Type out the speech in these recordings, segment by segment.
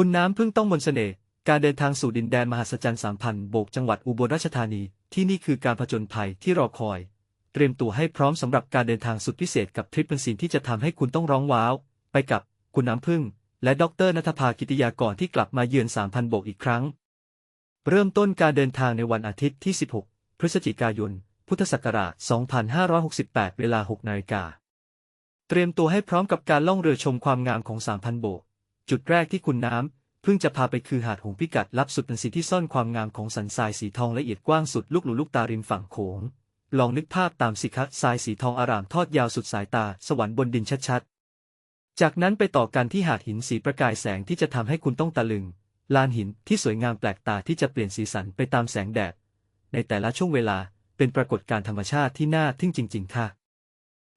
คุณน้ำพึ่งต้องมนเสน่ห์การเดินทางสู่ดินแดนมหัศจรรย์สามพันโบกจังหวัดอุบลราชธานี ที่นี่คือการผจญภัยที่รอคอย เตรียมตัวให้พร้อมสำหรับการเดินทางสุดพิเศษกับทริปเป็นสิ่งที่จะทำให้คุณต้องร้องว้าว ไปกับคุณน้ำพึ่ง และดรนัทภากิติยากรที่กลับมาเยือนสามพันโบกอีกครั้ง เริ่มต้นการเดินทางในวันอาทิตย์ที่ 16 พฤศจิกายน พุทธศักราช 2568 เวลา 6 นาฬิกา เตรียมตัวให้พร้อมกับการล่องเรือชมความงามของ3,000โบก จุดแรกที่คุณน้ำเพิ่งจะพาไปคือหาดหงพิกัดลับสุดเป็นสิ่งที่ซ่อนความงามของสันทรายสีทองละเอียดกว้างสุดลูกหลูลูกตาริมฝั่งโขง ลองนึกภาพตามสิคะทรายสีทองอารามทอดยาวสุดสายตา สวรรค์บนดินชัดๆ จากนั้นไปต่อกันที่หาดหินสีประกายแสงที่จะทำให้คุณต้องตะลึง ลานหินที่สวยงามแปลกตาที่จะเปลี่ยนสีสันไปตามแสงแดด ในแต่ละช่วงเวลาเป็นปรากฏการธรรมชาติที่น่าทึ่งจริง ๆ ค่ะ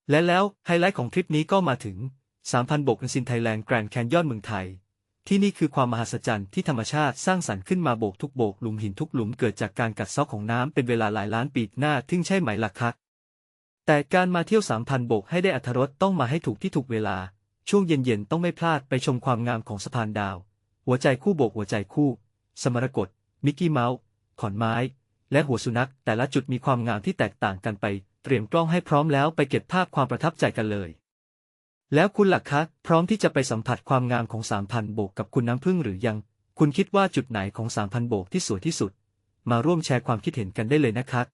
และแล้วไฮไลท์ของทริปนี้ก็มาถึง 3,000บกซินไทยแลนด์แกรนด์แคนยอนเมืองไทย ที่นี่คือความมหัศจรรย์ที่ธรรมชาติสร้างสรรค์ขึ้นมาโบกทุกโบกหลุมหินทุกหลุมเกิดจากการกัดเซาะของน้ำเป็นเวลาหลายล้านปีหน้าทึ่งใช่ไหมล่ะคะแต่การมาเที่ยว 3,000โบกให้ได้อรรถรสต้องมาให้ถูกที่ถูกเวลา ช่วงเย็นๆต้องไม่พลาดไปชมความงามของสะพานดาว หัวใจคู่โบกหัวใจคู่ สมรกตมิกกี้เมาส์ขอนไม้ และหัวสุนัขแต่ละจุดมีความงามที่แตกต่างกันไป เตรียมกล้องให้พร้อมแล้วไปเก็บภาพความประทับใจกันเลย แล้วคุณล่ะคะ พร้อมที่จะไปสัมผัสความงามของสามพันโบกกับคุณน้ำพึ่งหรือยัง คุณคิดว่าจุดไหนของสามพันโบกที่สวยที่สุด มาร่วมแชร์ความคิดเห็นกันได้เลยนะครับ